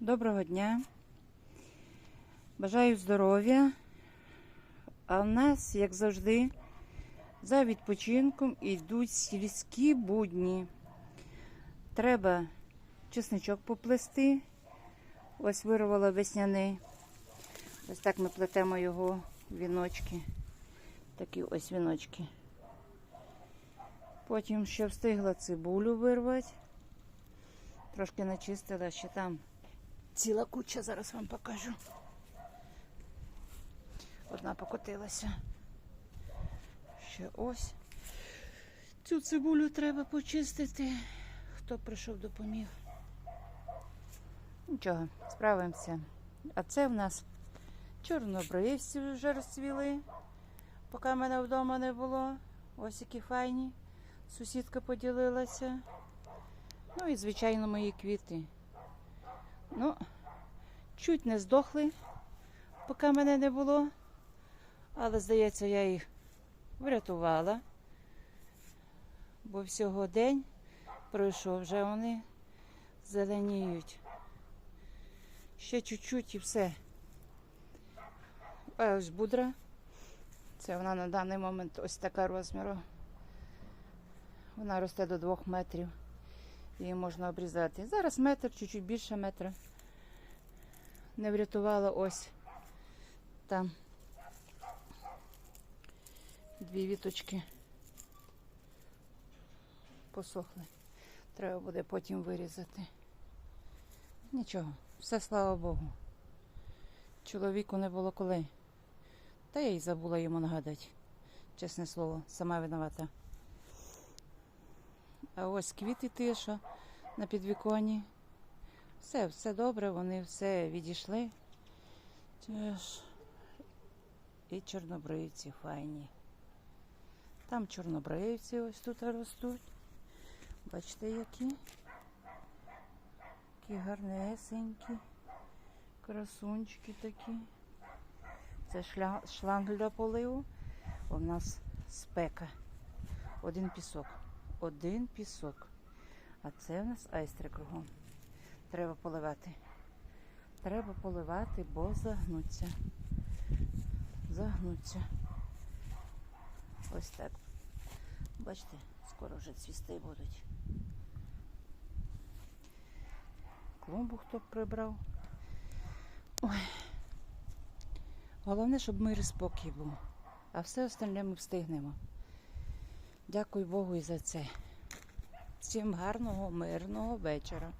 Доброго дня. Бажаю здоров'я. А в нас, як завжди, за відпочинком йдуть сільські будні. Треба чесничок поплести. Ось вирвала весняний. Ось так ми плетемо його віночки. Такі ось віночки. Потім ще встигла цибулю вирвати. Трошки начистила, ще там ціла куча, зараз вам покажу. Одна покотилася. Ще ось. Цю цибулю треба почистити. Хто прийшов, допоміг. Нічого, справимося. А це в нас чорнобривці вже розцвіли, поки мене вдома не було. Ось які файні. Сусідка поділилася. Ну і, звичайно, мої квіти. Ну, чуть не здохли, поки мене не було. Але, здається, я їх врятувала. Бо всього день пройшов, вже вони зеленіють. Ще чуть-чуть і все. А ось будра. Це вона на даний момент ось така розміру. Вона росте до двох метрів. Її можна обрізати. Зараз метр, чуть-чуть більше метра. Не врятувала ось там дві віточки посохли. Треба буде потім вирізати. Нічого, все слава Богу. Чоловіку не було коли. Та я й забула йому нагадати. Чесне слово, сама виновата. А ось квіти тиша на підвіконі. Все, все добре, вони все відійшли. Теж і чорнобривці файні. Там чорнобривці ось тут ростуть. Бачите, які? Які гарнесенькі, красунчики такі. Це шланг для поливу. У нас спека. Один пісок. Один пісок. А це у нас айстри кругом. Треба поливати. Треба поливати, бо загнуться. Загнуться. Ось так. Бачите, скоро вже цвісти будуть. Клумбу хто прибрав. Ой. Головне, щоб мир і спокій був. А все остальне ми встигнемо. Дякую Богу і за це. Всім гарного, мирного вечора.